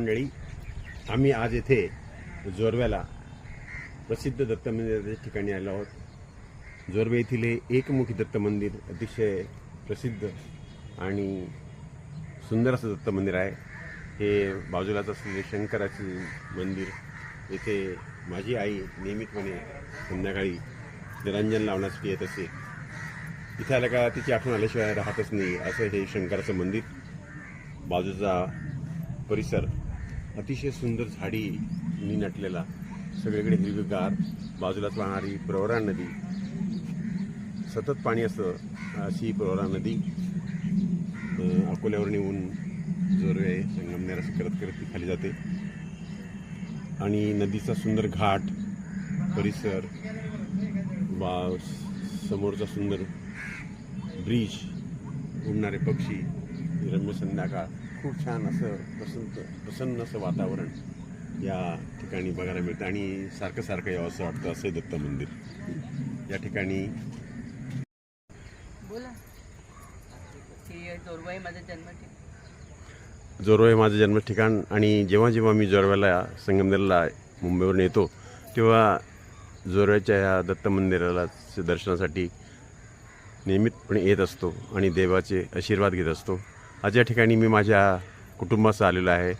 मंडळी आम्ही आज येथे जोरव्याला प्रसिद्ध दत्त मंदिराच्या ठिकाणी आलो आहोत. जोरवे येथील हे एकमुखी दत्त मंदिर अतिशय प्रसिद्ध आणि सुंदर असं दत्त मंदिर आहे. हे बाजूलाच असलेले शंकराचे मंदिर येथे माझी आई नियमितपणे संध्याकाळी निरंजन लावण्यासाठी येत असे. इथे आलं का तिची आठवण आल्याशिवाय राहतच नाही असं हे शंकराचं मंदिर. बाजूचा परिसर अतिशय सुंदर झाडीनी नटलेला. सगळीकडे हिरवीगार बाजूलाच वाहणारी प्रवरा नदी. सतत पाणी असतं अशी प्रवरा नदी. अकोल्यावर अकोल्यावरून येऊन जोरवे संगमनेर असं करत करत ती खाली जाते. आणि नदीचा सुंदर घाट परिसर वा समोरचा सुंदर ब्रिज उडणारे पक्षी रम्य संध्याकाळ. खूप छान असं प्रसन्न प्रसन्न असं वातावरण या ठिकाणी बघायला मिळतं आणि सारखं सारखं यावं असं वाटतं असं दत्त मंदिर. या ठिकाणी बोला. जोरबाई माझं जन्म ठिकाण. जोरो माझं जन्म ठिकाण आणि जेव्हा जेव्हा मी जोरव्याला संगमनेरला मुंबईवरून येतो तेव्हा जोरव्याच्या या दत्त मंदिराला दर्शनासाठी नियमितपणे येत असतो आणि देवाचे आशीर्वाद घेत असतो. आज या ठिकाणी मी माझ्या कुटुंबासह आलेलो आहे.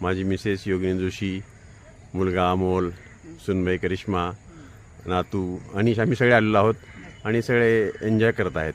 माझी मिसेस योगिनी जोशी मुलगा अमोल सुनबाई करिश्मा नातू आणि आम्ही सगळे आलेलो आहोत आणि सगळे एन्जॉय करत आहेत.